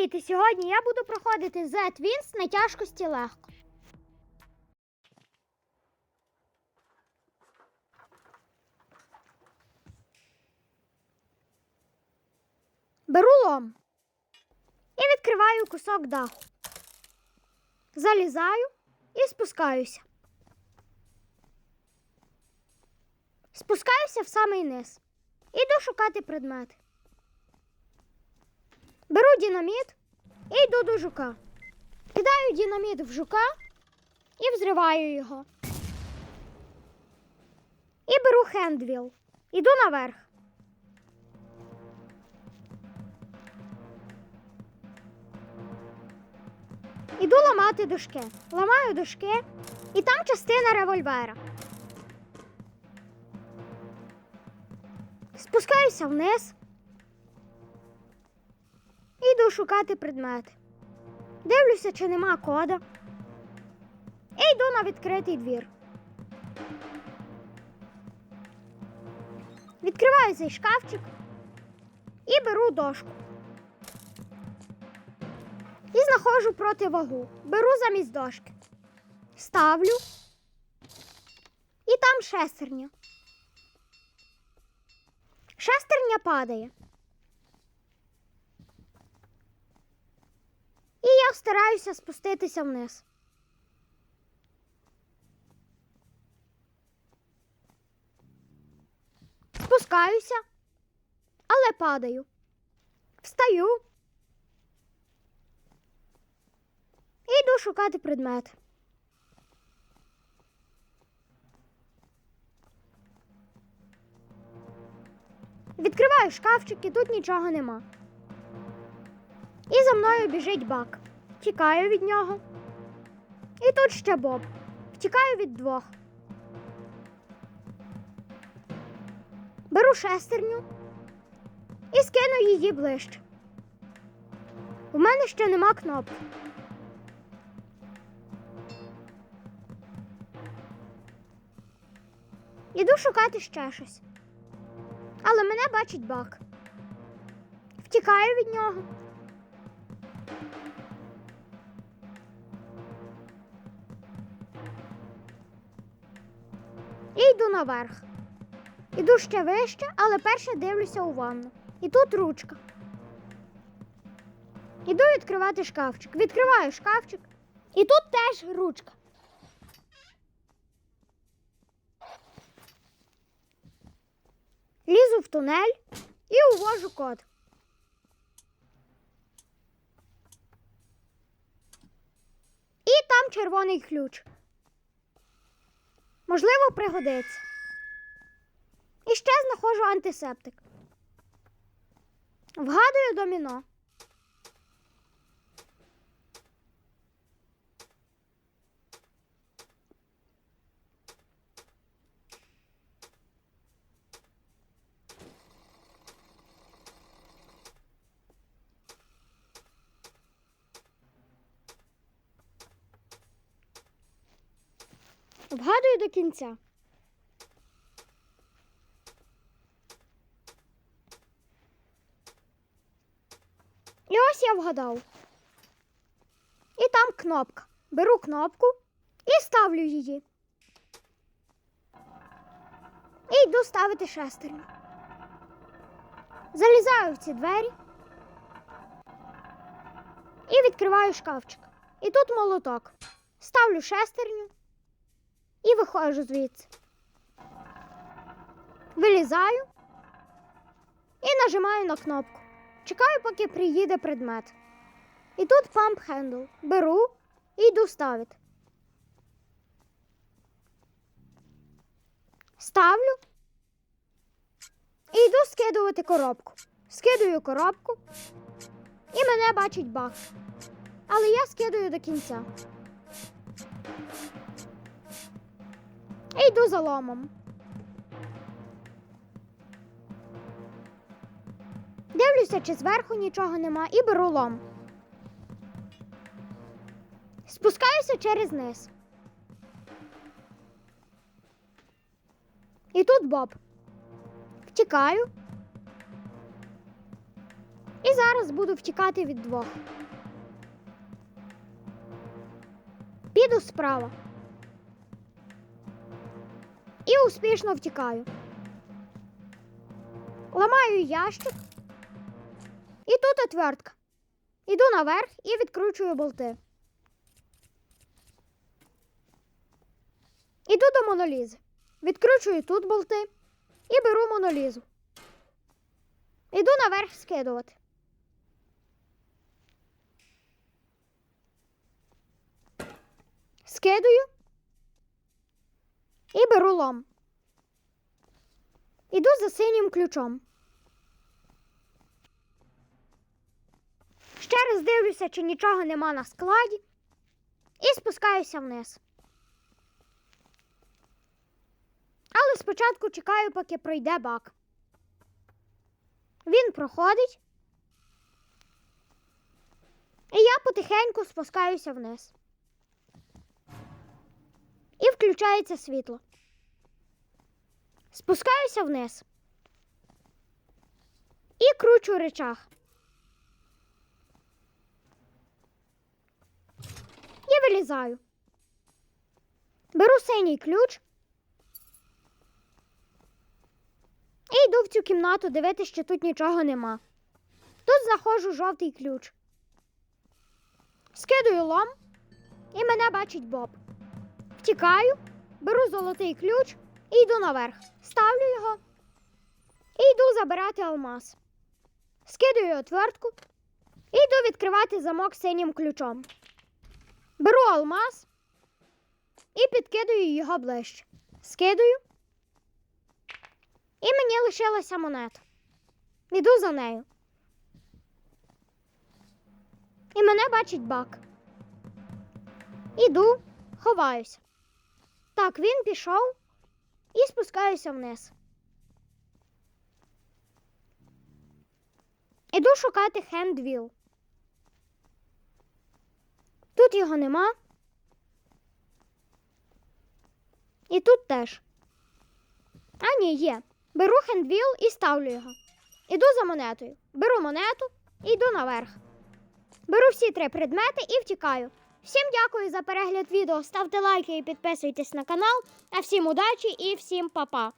Привіт! І сьогодні я буду проходити Z Wins на тяжкості легко. Беру лом і відкриваю кусок даху. Залізаю і спускаюся. Спускаюся в самий низ. Іду шукати предмети. Динаміт і йду до жука. Кидаю динаміт в жука і взриваю його. І беру хендвіл. Іду наверх. Іду ламати дошки. Ламаю дошки, і там частина револьвера. Спускаюся вниз. Іду шукати предмети. Дивлюся, чи нема кода. І йду на відкритий двір. Відкриваю цей шкафчик і беру дошку. І знаходжу противагу. Беру замість дошки. Ставлю. І там шестерня. Шестерня падає. І я стараюся спуститися вниз. Спускаюся, але падаю. Встаю. І йду шукати предмет. Відкриваю шкафчик і тут нічого нема. І за мною біжить бак. Тікаю від нього. І тут ще Боб. Втікаю від двох. Беру шестерню і скину її ближче. У мене ще нема кнопки. Іду шукати ще щось. Але мене бачить бак. Втікаю від нього. Наверх. Іду ще вище, але перше дивлюся у ванну. І тут ручка. Іду відкривати шкафчик. Відкриваю шкафчик. І тут теж ручка. Лізу в тунель і увожу код. І там червоний ключ. Можливо, пригодиться. І ще знаходжу антисептик. Вгадую доміно. Вгадую до кінця. І ось я вгадав. І там кнопка. Беру кнопку і ставлю її. І йду ставити шестерню. Залізаю в ці двері і відкриваю шкафчик. І тут молоток. Ставлю шестерню і виходжу звідси. Вилізаю і нажимаю на кнопку. Чекаю, поки приїде предмет. І тут памп хендл. Беру і йду ставити. Ставлю і йду скидувати коробку. Скидую коробку і мене бачить баг. Але я скидаю до кінця. І йду за ломом. Дивлюся, чи зверху нічого нема, і беру лом. Спускаюся через низ. І тут Боб. Втікаю. І зараз буду втікати від двох. Піду справа. І успішно втікаю. Ламаю ящик. І тут отвертка. Іду наверх і відкручую болти. Іду до монолізи. Відкручую тут болти і беру монолізу. Іду наверх скидувати. Скидую і беру лом. Іду за синім ключом. Ще раз дивлюся, чи нічого нема на складі, і спускаюся вниз. Але спочатку чекаю, поки пройде бак. Він проходить. І я потихеньку спускаюся вниз. Включається світло. Спускаюся вниз. І кручу речах. І вилізаю. Беру синій ключ. І йду в цю кімнату дивитися, що тут нічого нема. Тут знаходжу жовтий ключ. Скидую лом, і мене бачить Боб. Втікаю, беру золотий ключ і йду наверх. Ставлю його і йду забирати алмаз. Скидую отвертку і йду відкривати замок синім ключом. Беру алмаз і підкидую його ближче. Скидую. І мені лишилася монета. Іду за нею. І мене бачить бак. Іду, ховаюся. Так, він пішов і спускаюся вниз. Іду шукати хендвіл. Тут його нема. І тут теж. А ні, є. Беру хендвіл і ставлю його. Іду за монетою. Беру монету і йду наверх. Беру всі три предмети і втікаю. Всім дякую за перегляд відео. Ставте лайки і підписуйтесь на канал. А всім удачі і всім па-па.